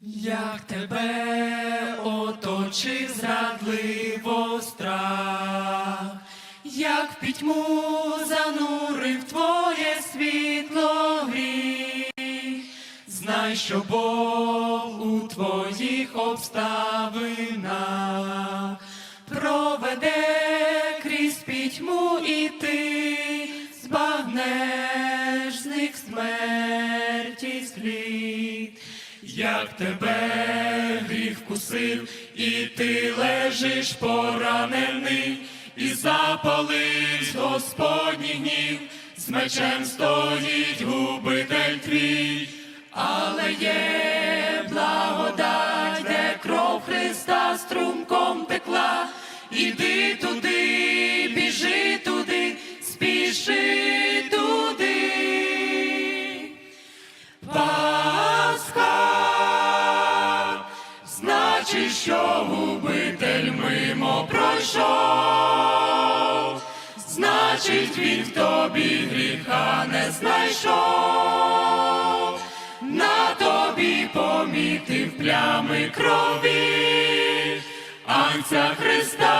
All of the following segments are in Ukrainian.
Як тебе оточив зрадливо страх, як в пітьму занурив твоє світло гріх, знай, що Бог у твоїх обставинах проведе крізь пітьму і ти збагнеш Як тебе гріх вкусив, і ти лежиш поранений, і запаливсь Господній гнів, з мечем стоїть губитель твій, але є благодать, де кров Христа струмком текла, іди туди, що губитель мимо пройшов, значить, він в тобі гріха не знайшов, на тобі помітив плями крові, Анця Христа,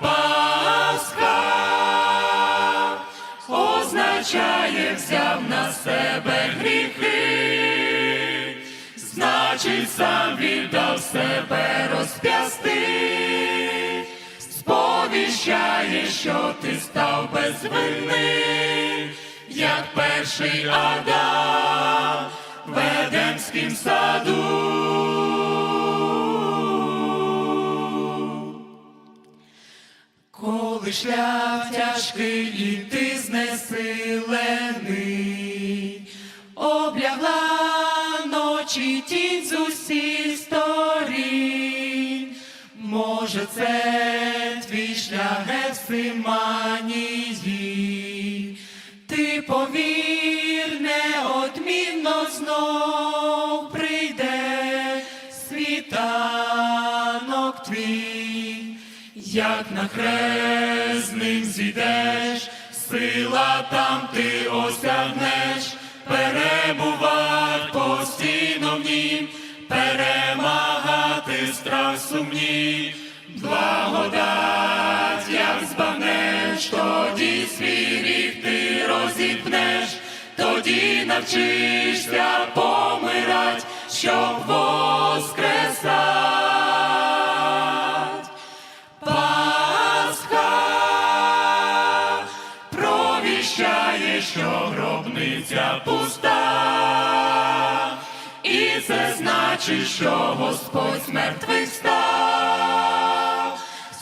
Пасха. Означає взяв на себе гріхи, значить сам віддав себе розп'ясти, сповіщає, що ти став без вини, як перший Адам в Едемськім саду. Коли шлях тяжкий і ти знесилений, облягла тінь з усіх сторін, може, це твій шлях Гефсиманії, ти повір, неодмінно знов прийде світанок твій. Як на хрест ним зійдеш, сила там ти осягнеш, сумні, благодать, як збагнеш, тоді свій гріх ти розіпнеш, тоді навчишся помирать, щоб воскресать. Пасха провіщає, що гробниця пуста, це значить, що Господь з став,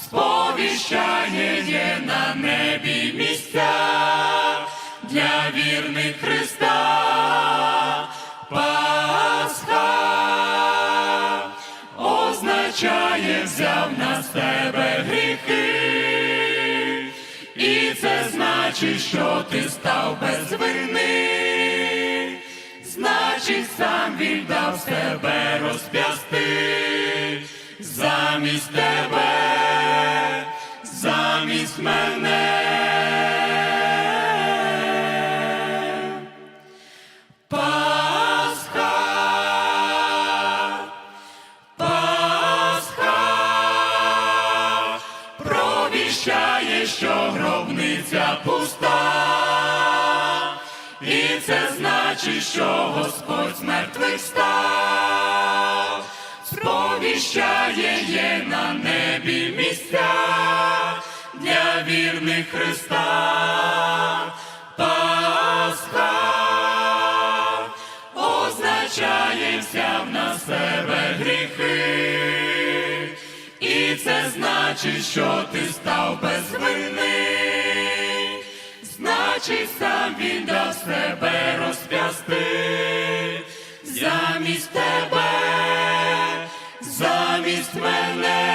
сповіщає є на небі місця для вірних Христа. Пасха означає взяв на себе гріхи, і це значить, що ти став без вини, значить, сам віддав себе розп'ясти замість тебе, замість мене. Провіщає, що гробниця пуста, і це значить, що Господь з мертвих став, сповіщає є на небі місця для вірних Христа. Пасха означає взяв на себе гріхи, і це значить, що ти став без вини, значить, сам він дасть себе розп'ясти замість тебе, замість мене.